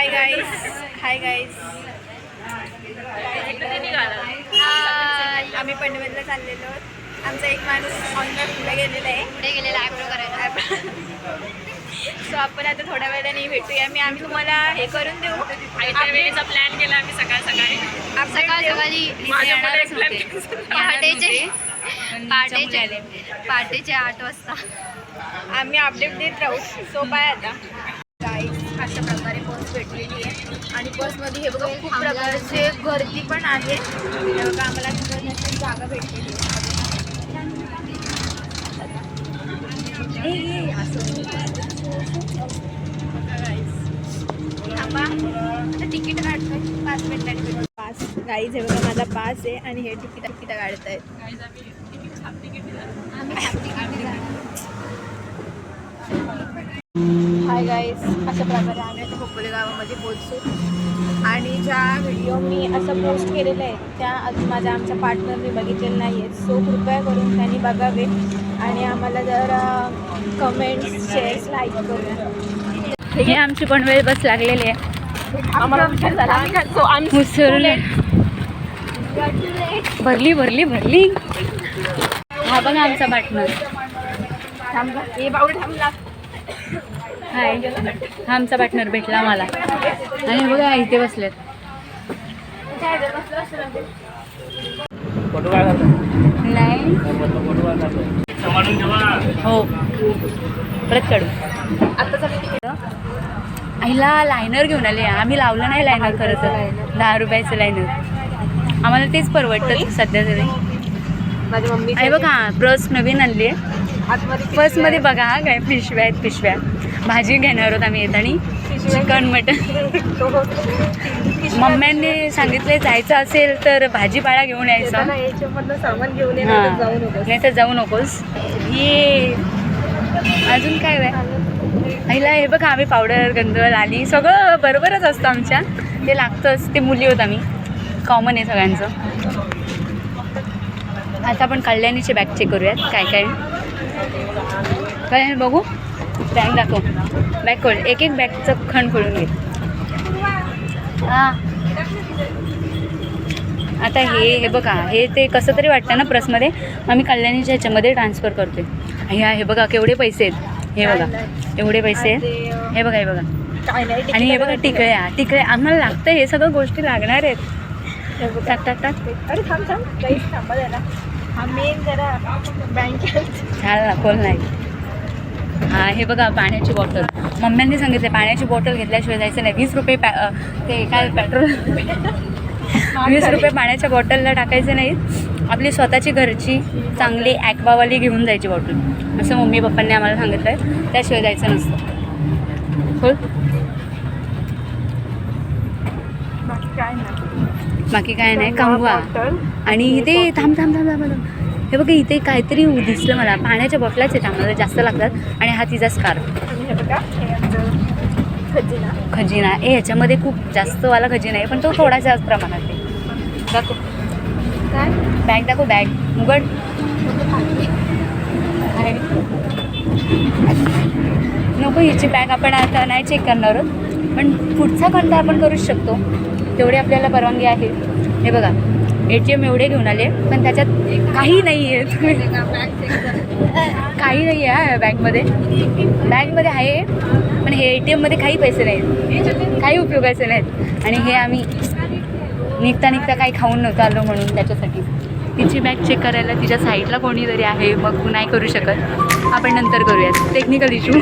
Hi guys hi guys आम्ही पनवेलला चाललेलो. आमचा एक माणूस ऑन पुढे गेलेला आहे. पुढे गेलेला आयब्रो करायला. सो आपण आता थोड्या वेळाने भेटूया. मी आम्ही तुम्हाला हे करून देऊ. वेळेचा प्लॅन केला आम्ही सकाळ सकाळी. सकाळ. सकाळी. पहाटेचे पहाटेचे. पहाटेचे आठ वाजता. आम्ही अपडेट देत राहू. सो बाय आता. अशा प्रकारे आणि बसमध्ये हे बघा खूप प्रकारचे गर्दी पण आहे. हे बघा आम्हाला अशी जागा भेटलेली तिकीट काढतोय. पाच मिनिटांनी भेटू. पास. गाईज हे बघा माझा पास आहे आणि हे तिकीट तिकीट काढतायत. हाय गाईस अशा प्रकारे आम्ही आता खोपोली गावामध्ये पोहोचू आणि ज्या व्हिडिओ मी असं पोस्ट केलेले आहेत त्या अजून माझ्या आमच्या पार्टनरने बघितलेल्या नाही आहेत सो कृपया करून त्यांनी बघावे आणि आम्हाला जर कमेंट्स शेअर्स लाईक करूया. हे आमची पनवेल बस लागलेली आहे. आम्हाला झाला. मुसरले भरली भरली भरली. हा बघा आमचा पार्टनर थांबला हे बावडे थांबला हाय. हा आमचा पार्टनर भेटला मला आणि बघा इथे बसलेत. फोटो काय करतो नाही. हो. परत काढू. आईला लायनर घेऊन आले. आम्ही लावलं नाही लायनर खरं तर. दहा रुपयाचं लायनर आम्हाला तेच परवडतं सध्या तरी. माझ्या मम्मी बघा ब्रश नवीन आणली आहे आतमध्ये फर्स्टमध्ये बघा हा काय पिशव्या आहेत पिशव्या. भाजी घेणार आहोत आम्ही येतानी. Chicken mutton. मम्म्यांनी सांगितले जायचं असेल तर भाजीपाला घेऊन यायचं. सामान घेऊन. नाही तर जाऊ नकोस. ये. अजून काय बाय आईला हे बघा आम्ही पावडर गंधवल आली सगळं बरोबरच असतं आमच्या. ते लागतंच. ते मुली होत आम्ही. कॉमन आहे सगळ्यांचं. आता आपण कल्याणीचे बॅग चेक करूयात. काय काय? बघू. बॅग दाखव. बॅग खोल एक एक बॅगचं खण खोलून घे. हां. आता हे हे बघा. हे ते कसं तरी वाटतं ना प्रसमध्ये. आम्ही कल्याणीच्या ह्याच्यामध्ये ट्रान्सफर करतोय. हे हे बघा केवढे पैसे आहेत. हे बघा. एवढे पैसे आहेत. हे बघा हे बघा. आणि हे बघा टिकळ्या. टिकळ्या. आम्हाला लागतं हे सगळं गोष्टी लागणार आहेत. टाक टाक टाक. अरे थांब थांब. थांबा जरा हा मेन जरा बँकेत झालं ना खोल नाही. हा बघा पाण्याची बॉटल मम्म्यांनी सांगितले पाण्याची बॉटल घेतल्याशिवाय जायचं नाही. वीस रुपये पॅ ते काय पेट्रोल वीस रुपये पाण्याच्या बॉटलला टाकायचे नाहीत. आपली स्वतःची घरची चांगली ॲक्वावाली घेऊन जायची बॉटल असं मम्मी पप्पांनी आम्हाला सांगितलं आहे त्याशिवाय जायचं नसतं. बाकी काय नाही. बाकी काय नाही. कंगवा. आणि थांब थांब थांब थांब थांब. हे बघा इथे काहीतरी दिसलं मला. पाण्याच्या बॉटलाच आहेत आम्हाला जास्त लागतात. आणि हा तिचा स्कार्फ खजिना. खजिना. ए ह्याच्यामध्ये खूप जास्तवाला खजिना आहे पण तो थोडासा प्रमाणात आहे. दाखव. काय? बॅग दाखव बॅग उघड. नको हिची बॅग आपण आता नाही चेक करणार आहोत. पण पुढचा खंड आपण करूच शकतो. तेवढी आपल्याला परवानगी आहे. हे बघा. ए टी एम एवढे घेऊन आले पण त्याच्यात काही नाही आहे. काही नाही आहे बँकमध्ये. बँकमध्ये आहे पण हे ए टी एममध्ये काही पैसे नाहीत. काही उपयोगाचे नाहीत. आणि हे आम्ही निघता निघता काही खाऊन नव्हतं आलो म्हणून त्याच्यासाठी. तिची बॅग चेक करायला तिच्या साईडला कोणीतरी आहे मग नाही करू शकत. आपण नंतर करूयात. Technical issue